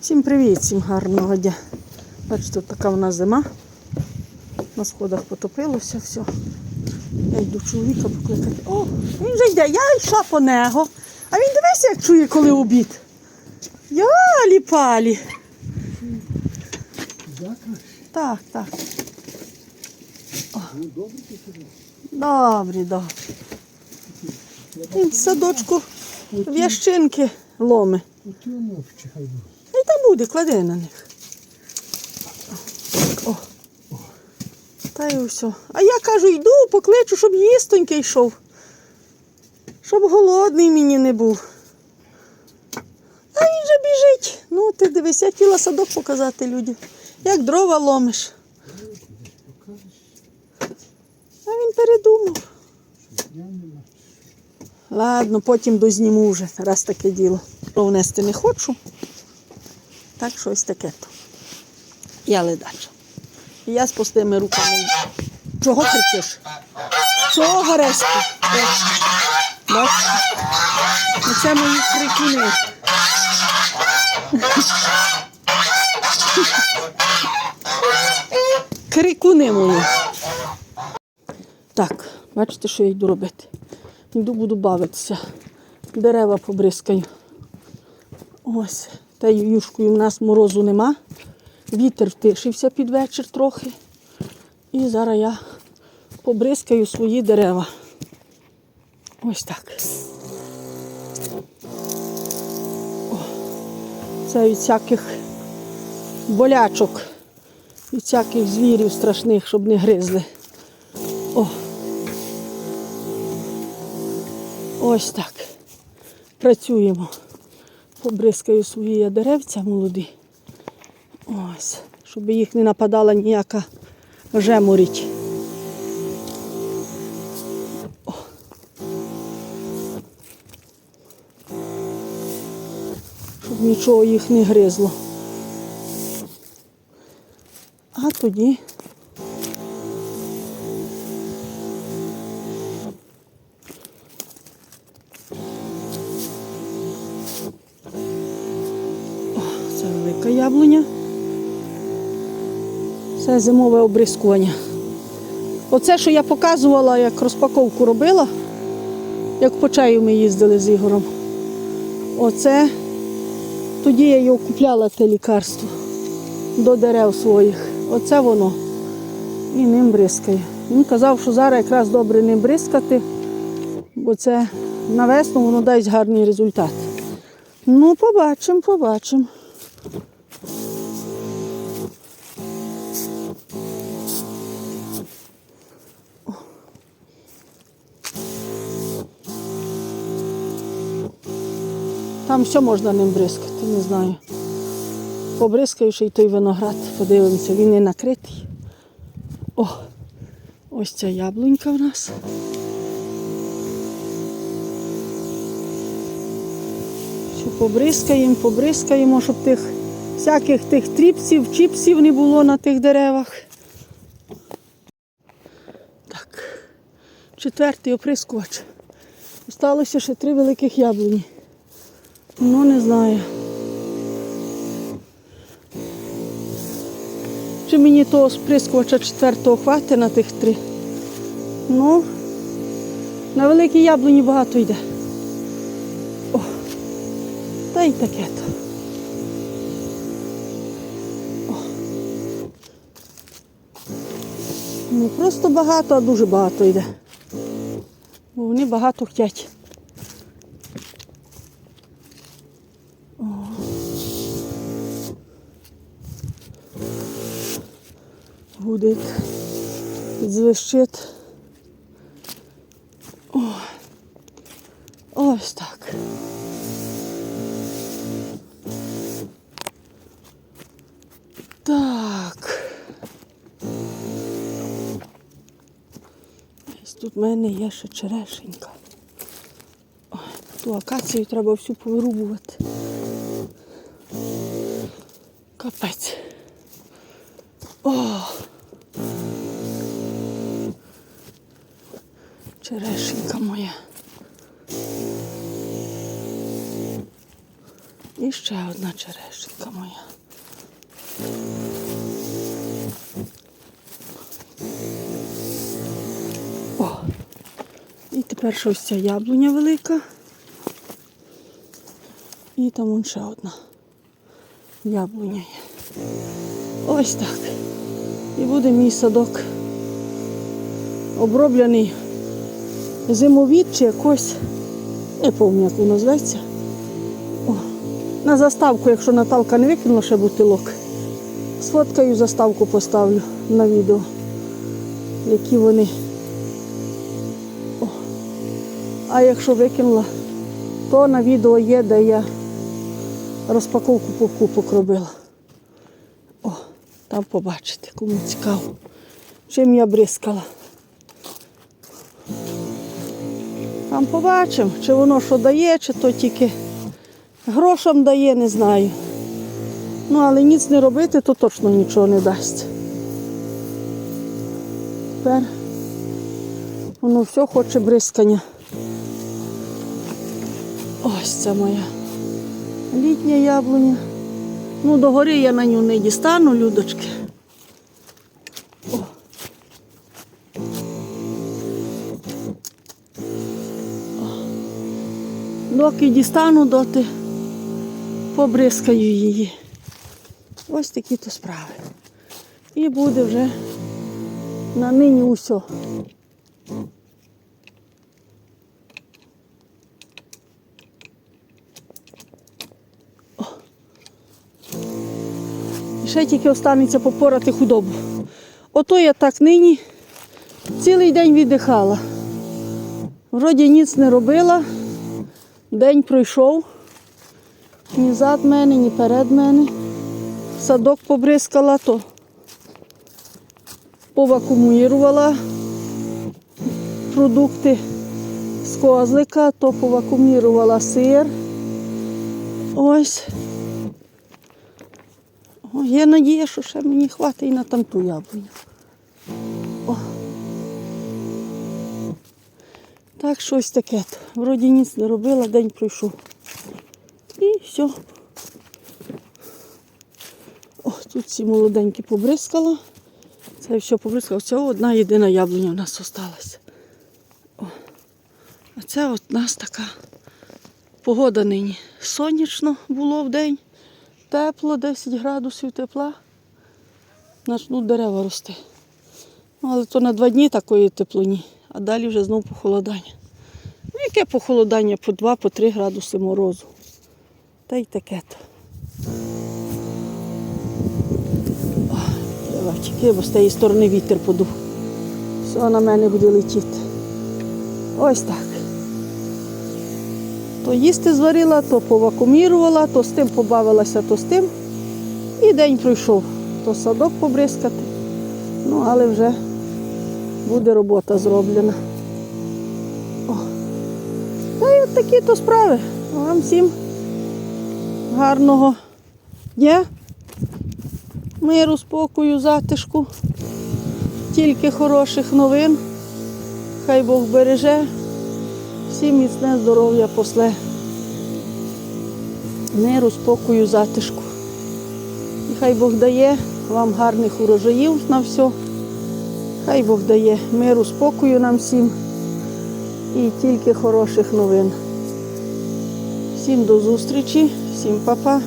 Всім привіт, всім гарного дня. Бачите, така в нас зима. На сходах потопилося все. Я йду чоловіка покликати. О, він вже йде, я йшла по нього. А він дивися, як чує, коли обід. Ялі палі. Так, так. Добрі, добрі. Він в садочку в'ящинки ломи. І там буде, клади на них. О. Та й все. А я кажу, йду, покличу, щоб їстоньки йшов. Щоб голодний мені не був. А він же біжить. Ну, ти дивись, я хотіла садок показати людям. Як дрова ломиш. А він передумав. Ладно, потім дозніму вже, раз таке діло. Внести не хочу. Так щось таке то. Я ледача. І я з пустими руками. Чого кричиш? Чого Горесько? Бачите? Оце мої крикуни. Крикуни мої. Так, бачите, що я йду робити. Йду буду бавитися. Дерева побризкаю. Ось, та юшкою в нас морозу нема. Вітер втишився під вечір трохи. І зараз я побризкаю свої дерева. Ось так. О, це від всяких болячок, від всяких звірів страшних, щоб не гризли. О. Ось так. Працюємо. Побризкаю свої я деревця молоді. Ось. Щоб їх не нападала ніяка жеморіть. О. Щоб нічого їх не гризло. А тоді Це зимове обрискування. Оце, що я показувала, як розпаковку робила, як по чаю ми їздили з Ігорем. Оце тоді я його купляла те лікарство до дерев своїх. Оце воно. І ним бризкає. Він казав, що зараз якраз добре ним бризкати, бо це на весну воно дасть гарний результат. Ну, побачимо, побачимо. Там все можна ним бризкати, не знаю. Побризкаю ще й той виноград, подивимося, він не накритий. О, ось ця яблунька в нас. Що побризкаємо, побризкаємо, щоб тих всяких тих тріпсів, чіпсів не було на тих деревах. Так, четвертий оприскувач. Осталося ще три великих яблуні. Ну, не знаю. Чи мені того сприскувача четвертого хватить на тих три? Ну, на великій яблуні багато йде. О, та й таке то. Не просто багато, а дуже багато йде. Бо вони багато хотять. Гудить, звищить. О, ось так. Так. Ось тут в мене є ще черешенька. Ой, ту акацію треба всю повирубувати. Капець. О! Черешенька моя. І ще одна черешенька моя. О! І тепер ще ось ця яблуня велика. І там вон ще одна яблуня є. Ось так. І буде мій садок оброблений зимовід чи якось, не пам'ятаю, як воно зветься. О, на заставку, якщо Наталка не викинула ще бутилок, сфоткаю заставку поставлю на відео, які вони. О. А якщо викинула, то на відео є, де я розпаковку покупок робила. О, там побачите, кому цікаво, чим я бризкала. Там побачимо, чи воно що дає, чи то тільки грошам дає, не знаю. Ну, але ніц не робити, то точно нічого не дасть. Тепер воно все хоче бризкання. Ось це моя літня яблуня. Ну, догори я на нього не дістану, людочки. Доки дістану, доти побризкаю її. Ось такі то справи. І буде вже на нині усе. О. І Ще тільки останеться попорати худобу. Ото я так нині цілий день віддихала. Вроді ніц не робила. День пройшов. Ні зад мене, ні перед мене. Садок побризкала, то повакумірувала продукти з козлика, то повакумірувала сир. Ось. О, є надія, що ще мені хватить на тамту яблуню. О. Так, щось таке. Вроді ніц не робила, день пройшов. І все. О, тут всі молоденькі побризкала. Це все побризкала. Це одна єдина яблуня в нас залишилася. О. А це от у нас така погода нині. Сонячно було в день, тепло, 10 градусів тепла. Начнуть дерева рости. Ну, але то на два дні такої теплоні, а далі вже знову похолодання. Яке похолодання по 2 по градуси морозу. Та й таке то. Чекай, бо з тієї сторони вітер подув. Все на мене буде летіти. Ось так. То їсти зварила, то повакумірувала, то з тим побавилася, то з тим. І день пройшов. То садок побризкати. Ну, але вже буде робота зроблена. Такі то справи. Вам всім гарного дня, миру, спокою, затишку, тільки хороших новин. Хай Бог береже, всім міцне здоров'я после миру, спокою, затишку. І хай Бог дає вам гарних урожаїв на все. Хай Бог дає миру, спокою нам всім і тільки хороших новин. Всім до зустрічі, всім па-па.